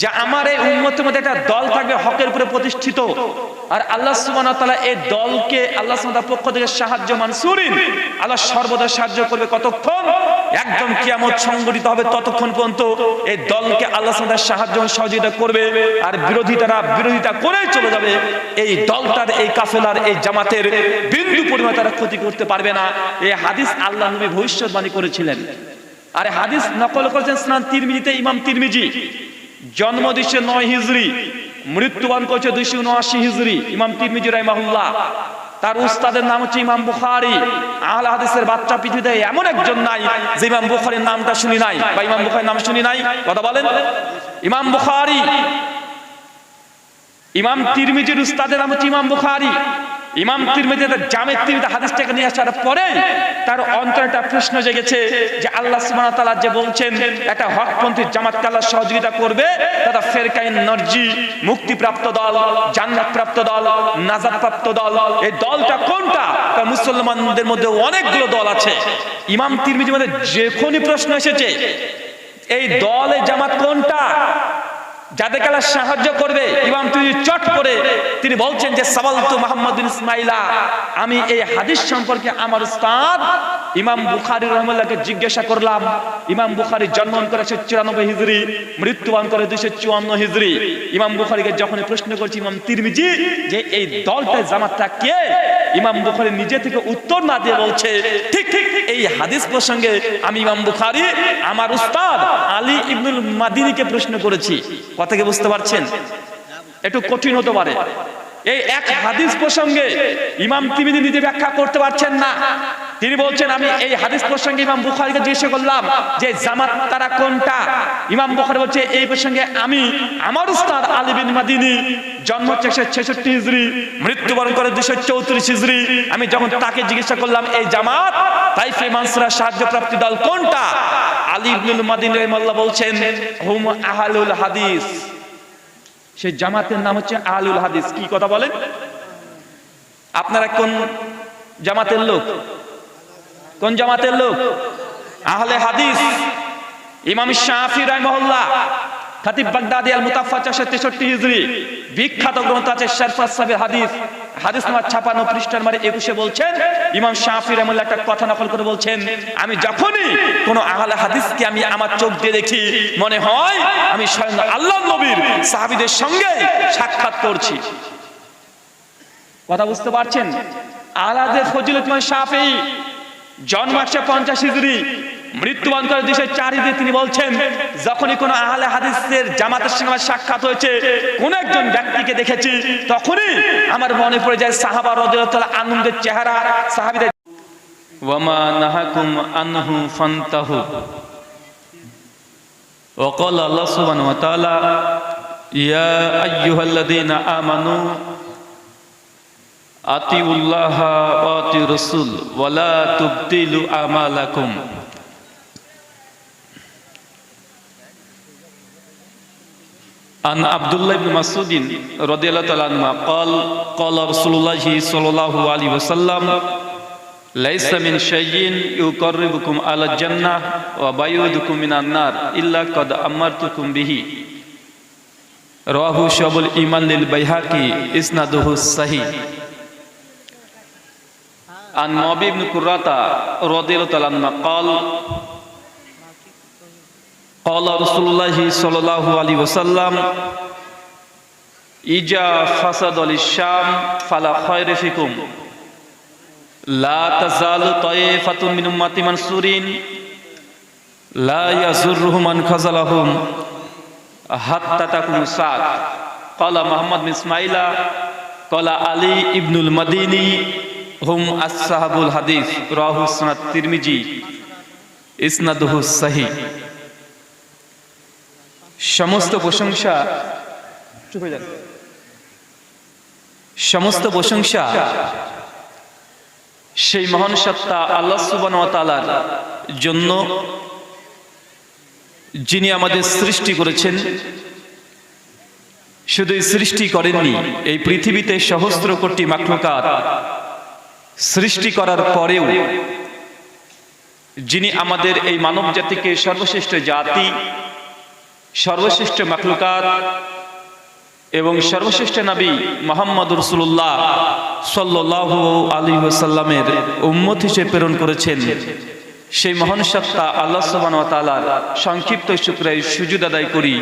যে আমার এই উন্মতের মধ্যে একটা দল থাকবে, হকের উপরে প্রতিষ্ঠিত। আর আল্লাহ ওয়া এই দলকে আল্লাহ সুবহানাহু পক্ষ থেকে সাহায্য মান মানসুরিন। আল্লাহ সর্বদা সাহায্য করবে কতক্ষণ? একদম কিয়ামত সংগঠিত হবে ততক্ষণ পর্যন্ত এই দলকে আল্লাহ সুবহানাহু সাহায্য সহযোগিতা করবে। আর বিরোধিতারা বিরোধিতা করেই চলে যাবে। এই দলটার, এই কাফেলার, এই জামাতের বিন্দু পরিমাণ তারা ক্ষতি করতে পারবে না। এই হাদিস আল্লাহ নবী ভবিষ্যৎবাণী করেছিলেন। আর হাদিস নকল করেছেন স্নান তিরমিজিতে, ইমাম তিরমিজি। জন্ম দিচ্ছে নয় হিজড়ি মৃত্যুবান করছে দুইশো উনআশি হিজড়ি ইমাম তিরমিজি রাহিমাহুল্লাহ। তার উস্তাদের নাম হচ্ছে ইমাম বুখারি। আহল হাদিসের বাচ্চা পৃথিবীতে এমন একজন নাই যে ইমাম বুখারির নামটা শুনি নাই বা ইমাম বুখারির নাম শুনি নাই। কথা বলেন। ইমাম বুখারি। ইমাম তিরমিজির উস্তাদের নাম হচ্ছে ইমাম বুখারি। ইমাম তিরমিজি জামে তিরমিজি হাদিসটাকে নিয়ে আসার পরে তার অন্তরে একটা প্রশ্ন জেগেছে যে আল্লাহ সুবহানাহু তাআলা যে বলছেন, একটা হকপন্থী জামাতকে আল্লাহ সহযোগিতা করবে? তারা ফেরকাইন নরজি, মুক্তিপ্রাপ্ত দল জান্নাত প্রাপ্ত দল নাজাত প্রাপ্ত দল, এই দলটা কোনটা? তা মুসলমানদের মধ্যে অনেকগুলো দল আছে। ইমাম তিরমিজির মধ্যে যখনই প্রশ্ন এসেছে, এই দল জামাত কোনটা? যাদেরকে আল্লাহ সাহায্য করবে, ইমাম তুই চট করে তিনি বলছেন যে, সাবালতু মোহাম্মদ ইসমাইলা, আমি এই হাদিস সম্পর্কে আমার উস্তাদ ইমাম বুখারী রহমুল্লাহকে জিজ্ঞাসা করলাম। ইমাম বুখারী জন্মগ্রহণ করেছে চুরানব্বই হিজরি মৃত্যুবরণ করে দুইশো চুয়ান্ন হিজরি। ইমাম বুখারীকে যখন প্রশ্ন করছি, ইমাম তিরমিজি, যে এই দলটা জামাতটা কে? ইমাম বুখারি নিজে থেকে উত্তর না দিয়ে বলছে, ঠিক ঠিক এই হাদিস প্রসঙ্গে আমি ইমাম বুখারি, আমার উস্তাদ আলী ইবনুল মাদিনীকে প্রশ্ন করেছি। কথা কি বুঝতে পারছেন? একটু কঠিন হতে পারে। এই এক হাদিস প্রসঙ্গে ইমাম তিমিদি নিজে ব্যাখ্যা করতে পারছেন না। তিনি বলছেন, আমি এই হাদিস প্রসঙ্গে ইমাম বুখারীকে জিজ্ঞাসা করলাম যে জামাত তারা কোনটা? ইমাম বুখারী বলছে, এই প্রসঙ্গে আমি, আমার উস্তাদ আলী বিন মাদিনী জন্ম হচ্ছে ছেষট্টি হিজড়ি, মৃত্যুবরণ করে দুশো চৌত্রিশ হিজড়ি। আমি যখন তাকে জিজ্ঞাসা করলাম, এই জামাত, তাইফে মানসুরা সাহায্য প্রাপ্তি দল কোনটা? আলী ইবনুল মাদিন রহিমাল্লাহ বলছেন, হুম আহালুল হাদিস। সেই জামাতের নাম হচ্ছে আহলুল হাদিস। কি কথা বলেন? আপনারা কোন জামাতের লোক? কোন জামাতের লোক? আহলে হাদিস। ইমাম খাতিব বাগদাদি আল মুতাফা তেষট্টি বিখ্যাত মারে বলছেন, ইমাম একটা কথা বলছেন, আমি যখনই কোনো আহলে হাদিসকে আমি আমার চোখ দিয়ে দেখি, মনে হয় আমি স্বয়ং আল্লাহ নবীর সাহাবিদের সঙ্গে সাক্ষাৎ করছি। কথা বুঝতে পারছেন? আলাদের ফজিলত মানে শাফি জন্ম একশো পঞ্চাশ হিজড়ি মৃত্যুবরণ করে দুইশো চার হিজড়ি তিনি বলছেন যখনই কোনো আহলে হাদিসের জামাতের সঙ্গে আমার সাক্ষাৎ হয়েছে কোন একজন ব্যক্তিকে দেখেছি তখনই আমার মনে পড়ে যায় সাহাবা রদুল্লাহ আনন্দের চেহারা সাহাবিদের وما نهاكم عنه فانتهوا وقال الله سبحانه وتعالى يا أيها الذين آمنوا أطيعوا الله وأطيعوا الرسول ولا تبطلوا أعمالكم عن عبد الله بن مسعود رضي الله تعالى عنه قال قال رسول الله صلى الله عليه وسلم ليس من شيء يقربكم على الجنة وبيعدكم من النار إلا قد أمرتكم به رواه شعب الإيمان للبيهقي إسناده الصحيح عن معبي بن كراتا رضي الله تعالى عنه قال قال رسول الله صلى الله عليه وسلم إجا فسد للشام فلا خير فيكم لا تزال طائفة من أمتي منصورين لا يزرهم من خزلهم حتى تكون ساعة قال محمد بن إسماعيل قال علي ابن المديني হুম আসাহাবুল হাদিস, রাহু তিরমিজি, ইসনাদুহু সাহি। সমস্ত প্রশংসা সমস্ত প্রশংসা সেই মহান সত্তা আল্লাহ সুবান জন্য যিনি আমাদের সৃষ্টি করেছেন। শুধু সৃষ্টি করেননি, এই পৃথিবীতে সহস্র কোটি মাখলুকাত সৃষ্টি করার পরেও যিনি আমাদের এই মানব জাতিকে সর্বশ্রেষ্ঠ জাতি, সর্বশ্রেষ্ঠ মাখলুকাত এবং সর্বশ্রেষ্ঠ নবী মোহাম্মদ রসুল্লাহ সাল্লাহ আলী সাল্লামের উম্মত হিসেবে প্রেরণ করেছেন। সেই মহান সত্তা আল্লাহ সুবান তালার সংক্ষিপ্ত শুক্রায় সুযোগ আদায় করি,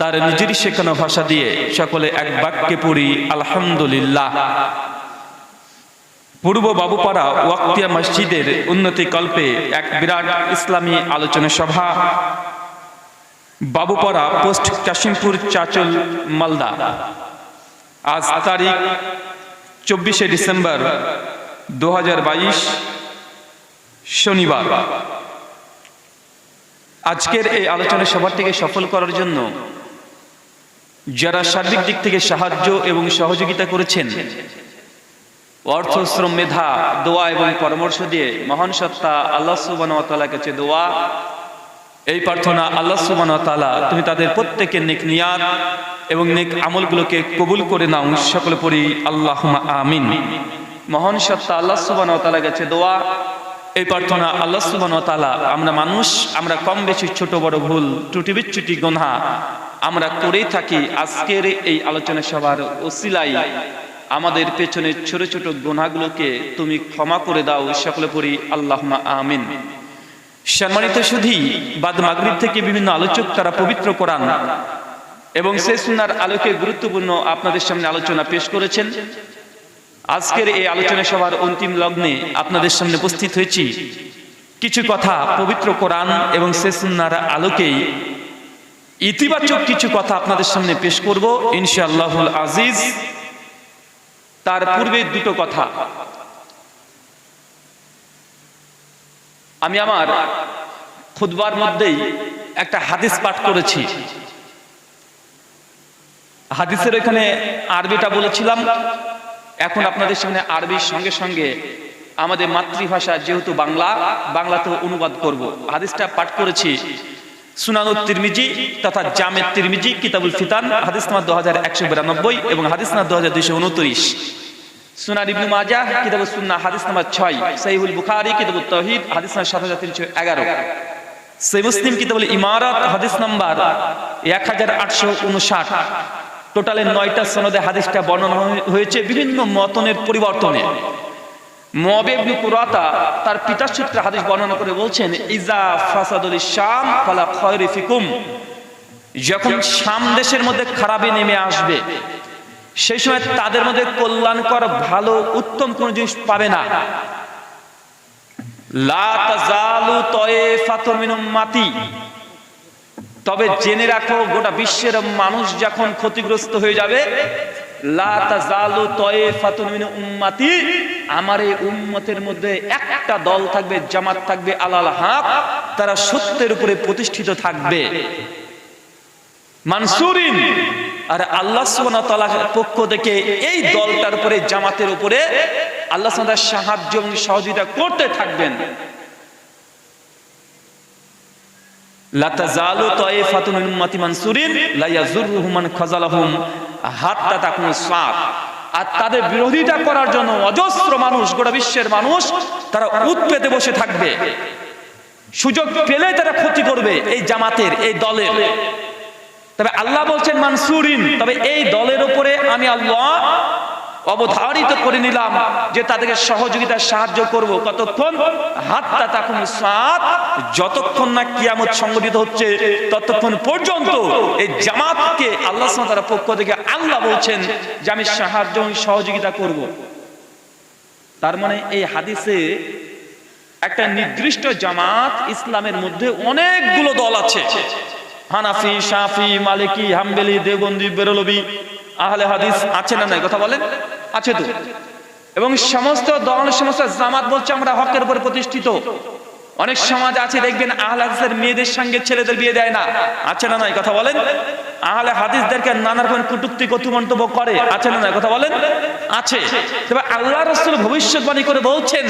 তার নিজের শেখানো ভাষা দিয়ে সকলে এক বাক্যে পড়ি, আলহামদুলিল্লাহ। পূর্ব বাবুপাড়া ওয়াক্তিয়া মসজিদের উন্নতি কল্পে এক বিরাট ইসলামী আলোচনা সভা। বাবুপাড়া পোস্ট কাশিমপুর চাচল, মালদা। আজ তারিখ চব্বিশে ডিসেম্বর দু হাজার বাইশ, শনিবার। আজকের এই আলোচনা সভাটিকে সফল করার জন্য যারা সার্বিক দিক থেকে সাহায্য এবং সহযোগিতা করেছেন অর্থ শ্রম মেধা, দোয়া এবং পরামর্শ দিয়ে মহান সত্তা আল্লাহ সুবান কাছে দোয়া। এই প্রার্থনা আল্লাহ সুবান তালা তুমি তাদের প্রত্যেকের নেক নিয়াদ এবং নেক আমলগুলোকে কবুল করে নাও, সকলে পড়ি আল্লাহ আমিন। মহান সত্তা আল্লাহ সুবান তালা কাছে দোয়া। এই প্রার্থনা আল্লাহ সুবান তালা আমরা মানুষ, আমরা কম বেশি ছোট বড় ভুল ত্রুটি বিচ্ছুটি গন্হা আমরা করেই থাকি আজকের এই আলোচনা সভার ওসিলাই আমাদের পেছনের ছোট ছোট গুনাহগুলোকে তুমি ক্ষমা করে দাও, সকলে পড়ি আল্লাহ আমিন। সম্মানিত সুধী, বাদ মাগরিব থেকে বিভিন্ন আলোচক তারা পবিত্র কোরআন এবং সে সুনার আলোকে গুরুত্বপূর্ণ আপনাদের সামনে আলোচনা পেশ করেছেন। আজকের এই আলোচনা সভার অন্তিম লগ্নে আপনাদের সামনে উপস্থিত হয়েছি। কিছু কথা পবিত্র কোরআন এবং সে সুনার আলোকেই। ইতিবাচক কিছু কথা আপনাদের সামনে পেশ করব, ইনশাআল্লাহুল আজিজ। তার পূর্বে দুটো কথা। আমি আমার খুদবার মধ্যেই একটা হাদিস পাঠ করেছি। হাদিসের এখানে আরবিটা বলেছিলাম। এখন আপনাদের সামনে আরবির সঙ্গে সঙ্গে আমাদের মাতৃভাষা যেহেতু বাংলা বাংলাতে অনুবাদ করব। হাদিসটা পাঠ করেছি। সুনানুত তিরমিজি তথা জামেদ তিরমিজি কিতাবুল ফিতান, হাদিস নাম্বার দু হাজার একশো বিরানব্বই এবং হাদিস নাম্বার দু হাজার দুইশো উনত্রিশ। সুনান ইবনু মাজাহ, কিতাবুস সুন্নাহ, হাদিস নাম্বার 6 সহিহুল বুখারী, কিতাবুত তাওহীদ হাদিস নাম্বার 7311 সহিহ মুসলিম, কিতাবুল ইমারাত, হাদিস নাম্বার 1859 টোটালে নয়টা সনদে হাদিসটা বর্ণনা হয়েছে বিভিন্ন মতনের পরিবর্তনে। মুয়াব কুরাতা তার পিতার সূত্রে হাদিস বর্ণনা করে বলছেন ইজা ফাসাদুল শাম ফালা খায়রি ফিকুম। যখন শাম দেশের মধ্যে খারাপই নেমে আসবে সেই সময় তাদের মধ্যে কল্যাণকর ভালো উত্তম কোন জিনিস পাবে না। তবে জেনে রাখো গোটা বিশ্বের মানুষ যখন ক্ষতিগ্রস্ত হয়ে যাবে লা তাজালু তায়ফাতুম মিন উম্মতি। আমার এই উম্মতের মধ্যে একটা দল থাকবে, জামাত থাকবে, আলাল হক, তারা সত্যের উপরে প্রতিষ্ঠিত থাকবে। মানসুরিন, আর আল্লাহ পক্ষ থেকে এই দলটার উপরে, জামাতের উপরে আল্লাহ সাহায্য এবং সহযোগিতা করতে থাকবেন। লা তাজালু তায়ফাতুন মিন উম্মতি মানসুরিন, লা ইয়াজুরুহুম মান খাযালাহুম হাত্তা তাকুন সাত আর তাদের বিরোধিতা করার জন্য অজস্র মানুষ, গোটা বিশ্বের মানুষ, তারা উৎপেতে বসে থাকবে। সুযোগ পেলে তারা ক্ষতি করবে এই জামাতের, এই দলের। তবে আল্লাহ বলছেন, মানসুরিন, তবে এই দলের উপরে আমি আল্লাহ অবধারিত করে নিলাম যে তাদেরকে সহযোগিতা সাহায্য করব। কতক্ষণ? হাতটা তখন সাত। যতক্ষণ না কিয়ামত সংগঠিত হচ্ছে, ততক্ষণ পর্যন্ত এই জামাতকে আল্লাহ তার পক্ষ থেকে আল্লাহ বলছেন যে আমি সাহায্য সহযোগিতা করব। তার মানে এই হাদিসে একটা নির্দিষ্ট জামাত ইসলামের মধ্যে অনেকগুলো দল আছে। হানাফি, শাফি, মালিকি, হাম্বেলি দেবন্দি বেরলবি, আহলে হাদিস আছে না নাই? কথা বলেন। আছে তো? এবং সমস্ত দল, সমস্ত জামাত বলছে আমরা হকের উপর প্রতিষ্ঠিত। অনেক সমাজ আছে, দেখবেন আহলে মেয়েদের সঙ্গে ছেলেদের বিয়ে দেয় না। আছে না নাই? কথা বলেন? আহলে হাদিসদেরকে নানা রকম কুটুক্তি কটু মন্তব্য করে। আছে না নাই? কথা বলেন? আছে। আল্লাহ রসুল ভবিষ্যৎবাণী করে বলছেন